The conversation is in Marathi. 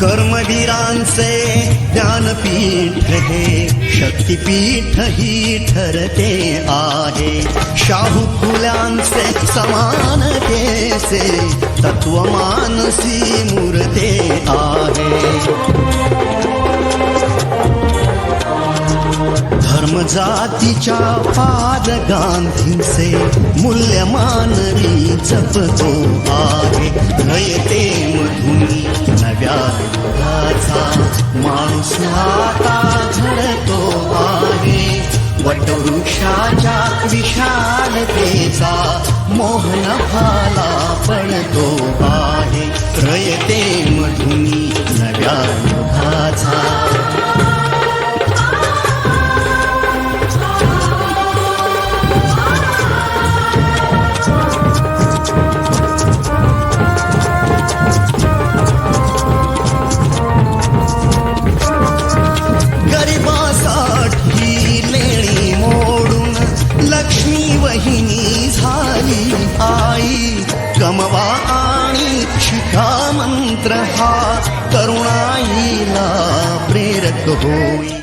कर्मवीरांचे ज्ञानपीठ हे शक्तिपीठ ही ठरते आहे. शाहू फुल्यांचे समानतेचे तत्वमानसी मूर्ते आहे. धर्म जातीच्या पाद गांधींचे मूल्यमानवी जपतो आहे. माणूस आता झडतो आहे. वटवृक्षाच्या विशालतेचा मोहन भाला पडतो आहे. रयते मधुनी नव्या युगाचा. आई कमवा आणि शिखा मंत्र हा करुणाईला प्रेरक होई.